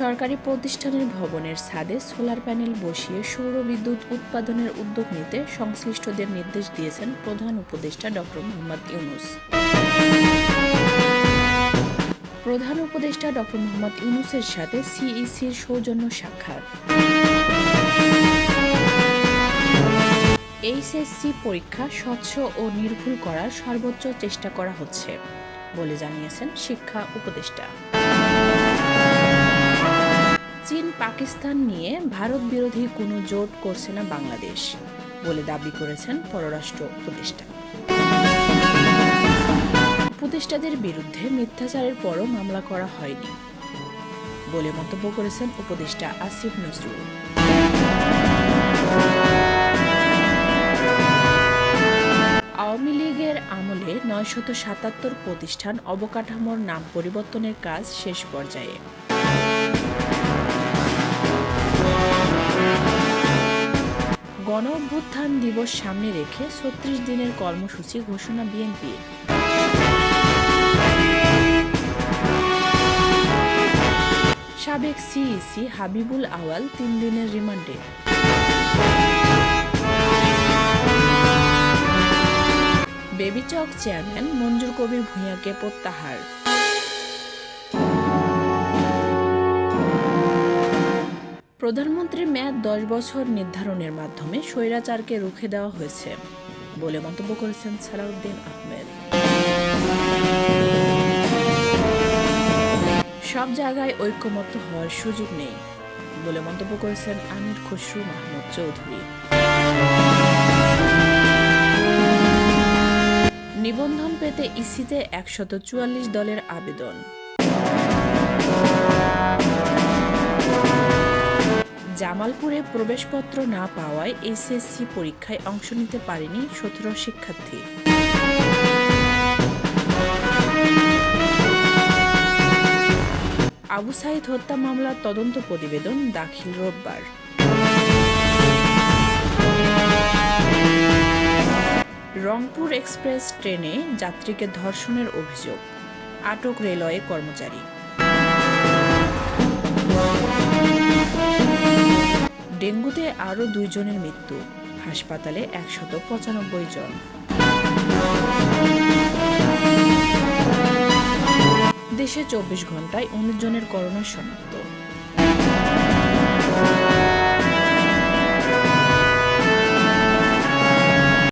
সরকারি প্রতিষ্ঠানের ভবনের ছাদে সোলার প্যানেল বসিয়ে সৌর বিদ্যুৎ উৎপাদনের উদ্যোগ নিতে সংশ্লিষ্টদের নির্দেশ দিয়েছেন প্রধান উপদেষ্টা ডক্টর মোহাম্মদ ইউনুস। প্রধান উপদেষ্টা ডক্টর মোহাম্মদ ইউনুসের সাথে সিইসির সৌজন্য সাক্ষাৎ। এইচএসসি পরীক্ষা স্বচ্ছ ও নির্ভুল করার সর্বোচ্চ চেষ্টা করা হচ্ছে, বলে জানিয়েছেন শিক্ষা উপদেষ্টা। চীন পাকিস্তান নিয়ে ভারত বিরোধী কোনো জোট করছে না বাংলাদেশ, বলে দাবি করেছেন পররাষ্ট্র উপদেষ্টা। উপদেষ্টাদের বিরুদ্ধে মিথ্যাচারের পরও মামলা করা হয়নি, বলে মন্তব্য করেছেন উপদেষ্টা আসিফ নজরুল। আওয়ামী লীগের আমলে নয়শত সাতাত্তর প্রতিষ্ঠান অবকাঠামোর নাম পরিবর্তনের কাজ শেষ পর্যায়ে। গণ অভ্যুত্থান দিবস সামনে রেখে ছত্রিশ দিনের কর্মসূচি ঘোষণা বিএনপির সাবেক সিইসি হাবিবুল আওয়াল তিন দিনের রিমান্ডে। বেবিচক চেয়ারম্যান মঞ্জুর কবির ভূঁইয়াকে প্রত্যাহার। প্রধানমন্ত্রীর মেয়াদ দশ বছর নির্ধারণের মাধ্যমে স্বৈরাচারকে রুখে দেওয়া হয়েছে বলে মন্তব্য করেছেন সালাউদ্দিন আহমেদ। সব জায়গায় ঐক্যমত্য হওয়ার সুযোগ নেই বলে মন্তব্য করেছেন আমির খসরু মাহমুদ চৌধুরী। নিবন্ধন পেতে ইসিতে একশত চুয়াল্লিশ দলের আবেদন। জামালপুরে প্রবেশপত্র না পাওয়ায় এসএসসি পরীক্ষায় অংশ নিতে পারেনি সতেরো শিক্ষার্থী। আবু সাইদ হত্যা মামলার তদন্ত প্রতিবেদন দাখিল রোববার। রংপুর এক্সপ্রেস ট্রেনে যাত্রীকে ধর্ষণের অভিযোগ। আটক রেলওয়ে কর্মচারী। ডেঙ্গুতে আরও দুইজনের মৃত্যু, হাসপাতালে একশত পঁচানব্বই জন। দেশে চব্বিশ ঘন্টায় উনিশ জনের করোনা শনাক্ত।